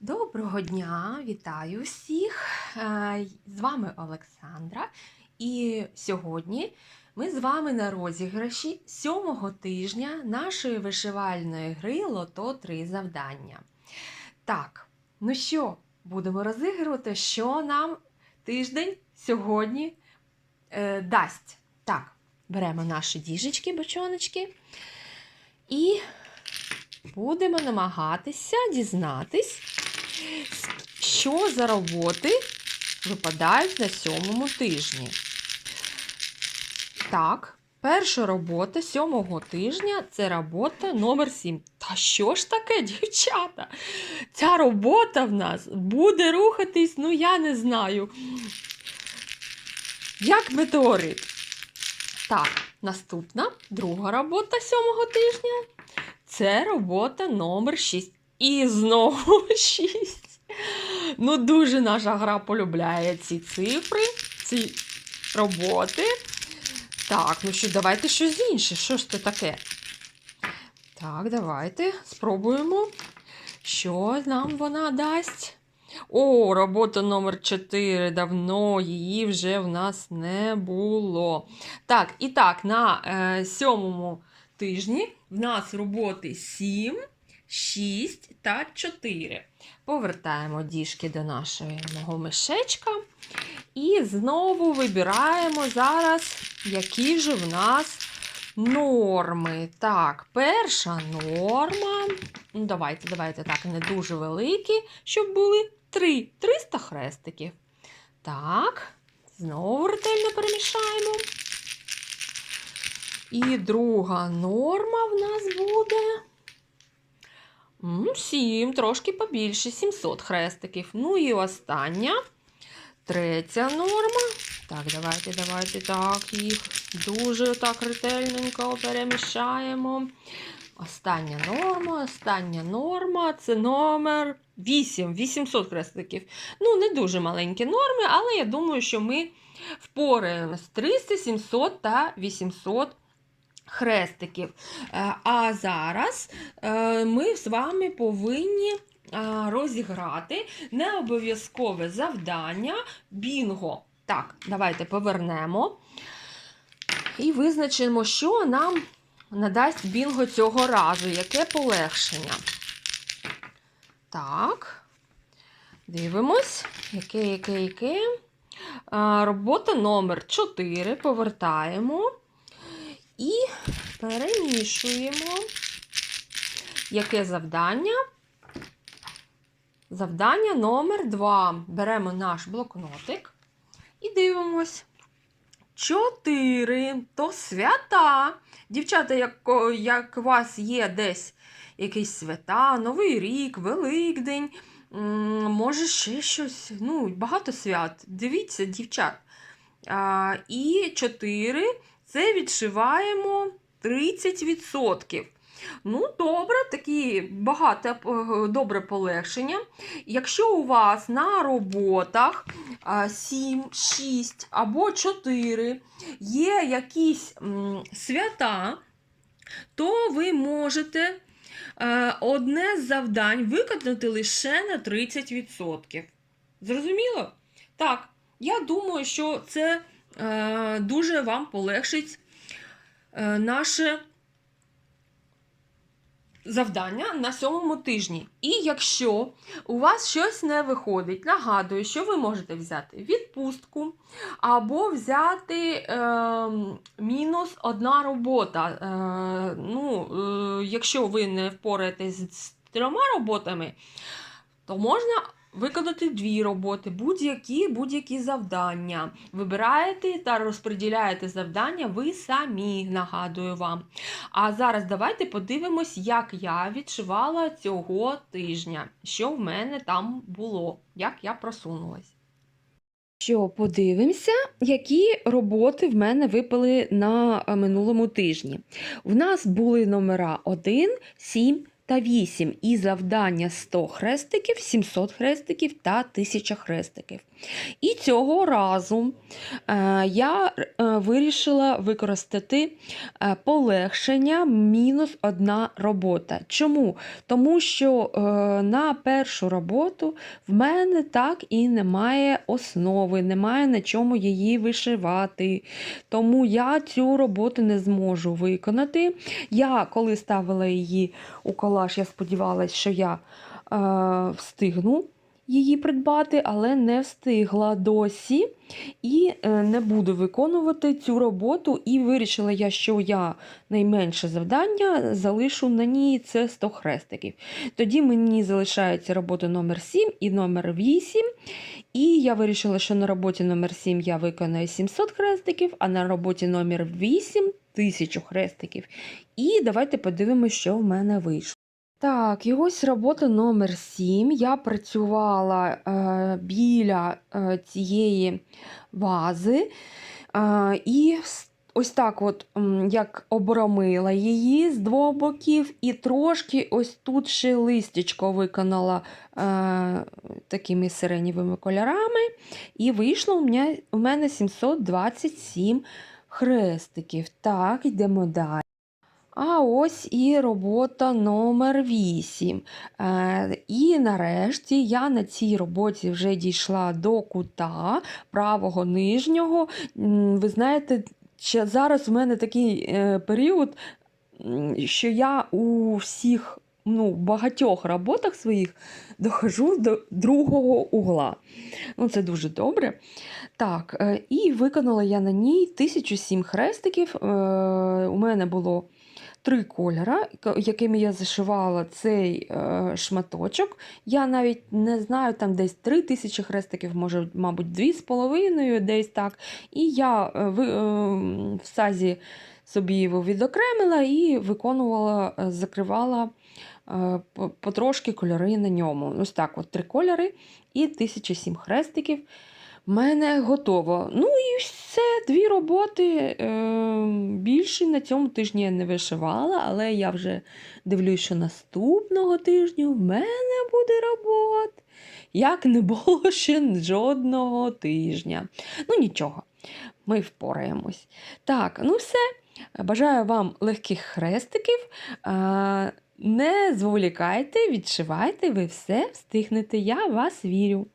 Доброго дня, вітаю всіх! Е, З вами Олександра. І сьогодні ми з вами на розіграші сьомого тижня нашої вишивальної гри Лото 3 завдання. Так, ну що, будемо розігрувати, що нам тиждень сьогодні е, дасть. Так, беремо наші діжечки, бочоночки і будемо намагатися дізнатись, що за роботи випадають на сьомому тижні. Так, перша робота сьомого тижня це робота номер 7. Та що ж таке, дівчата? Ця робота в нас буде рухатись, ну я не знаю. Як метеорит. Так, наступна друга робота сьомого тижня. Це робота номер 6. І знову 6. Ну, дуже наша гра полюбляє ці цифри, ці роботи. Так, ну що, давайте щось інше. Що ж це таке? Так, давайте спробуємо, що нам вона дасть. О, робота номер 4. Давно її вже в нас не було. Так, і так, на е, сьомому тижні в нас роботи 7, 6 та 4. Повертаємо діжки до нашого мішечка. І знову вибираємо зараз, які ж в нас норми. Так, перша норма. Ну, давайте, давайте так, не дуже великі, щоб були 3. 300 хрестиків. Так, знову ретельно перемішаємо. І друга норма в нас буде. 7, трошки побільше, 700 хрестиків. Ну і остання, третя норма. Так, давайте, давайте так, їх дуже так ретельненько перемішаємо. Остання норма, остання норма це номер 8, 800 хрестиків. Ну, не дуже маленькі норми, але я думаю, що ми впораємось 300, 700 та 800 хрестиків. Е, А зараз е, ми з вами повинні е, розіграти необов'язкове завдання бінго. Так, давайте повернемо і визначимо, що нам надасть бінго цього разу, яке полегшення. Так, дивимось, яке, яке, яке. Робота номер 4. Повертаємо і перемішуємо. Яке завдання? Завдання номер 2. Беремо наш блокнотик і дивимось. 4. То свята. Дівчата, як, як у вас є десь якісь свята, Новий рік, Великдень, може ще щось. Ну, багато свят. Дивіться, дівчат. А, і 4 це відшиваємо 30%. Ну, добре, такі багато е, добре полегшення. Якщо у вас на роботах 7, 6 або 4 є якісь свята, то ви можете е, одне з завдань виконати лише на 30%. Зрозуміло? Так, я думаю, що це дуже вам полегшить е, наше завдання на сьомому тижні. І якщо у вас щось не виходить, нагадую, що ви можете взяти відпустку або взяти е, мінус одна робота. Е, ну, е, Якщо ви не впораєтесь з трьома роботами, то можна виконати дві роботи, будь-які будь-які завдання. Вибираєте та розподіляєте завдання ви самі, нагадую вам. А зараз давайте подивимось, як я відшивала цього тижня, що в мене там було, як я просунулась. Що подивимося, які роботи в мене випали на е, минулому тижні. В нас були номера 1, 7 та 8 і завдання 100 хрестиків, 700 хрестиків та 1000 хрестиків. І цього разу е, я е, вирішила використати е, полегшення мінус одна робота. Чому? Тому що на першу роботу в мене так і немає основи, немає на чому її вишивати. Тому я цю роботу не зможу виконати. Я коли ставила її у колаж, я сподівалася, що я е, встигну її придбати, але не встигла досі і е, не буду виконувати цю роботу. І вирішила я, що я найменше завдання залишу на ній це 100 хрестиків. Тоді мені залишається робота номер 7 і номер 8. І я вирішила, що на роботі номер 7 я виконаю 700 хрестиків, а на роботі номер 8 1000 хрестиків. І давайте подивимося, що в мене вийшло. Так, і ось робота номер 7. Я працювала е, біля е, цієї вази. Е, і ось так от як обрамила її з двох боків, і трошки ось тут ще листячко виконала е, такими сиренєвими кольорами. І вийшло у мене, у мене 727 хрестиків. Так, йдемо далі. А ось і робота номер 8. Е, і нарешті я на цій роботі вже дійшла до кута правого нижнього. Ви знаєте, зараз у мене такий е, період, що я у всіх ну, багатьох роботах своїх дохожу до другого угла. Ну, це дуже добре. Так, е, і виконала я на ній 1007 хрестиків. У мене було три кольора, ка- якими я зашивала цей е, шматочок. Я навіть не знаю, там десь 3 тисячі хрестиків, може, мабуть, дві з половиною, десь так. І я е, е, в сазі собі його відокремила і виконувала, закривала потрошки кольори на ньому. Ось так, от три кольори і 1007 хрестиків. В мене готово. Ну і все, дві роботи. Е, більше на цьому тижні я не вишивала, але я вже дивлюсь, що наступного тижня в мене буде робот. Як не було ще жодного тижня. Ну нічого, ми впораємось. Так, ну все. Бажаю вам легких хрестиків. Е, не зволікайте, відшивайте, ви все встигнете. Я вас вірю.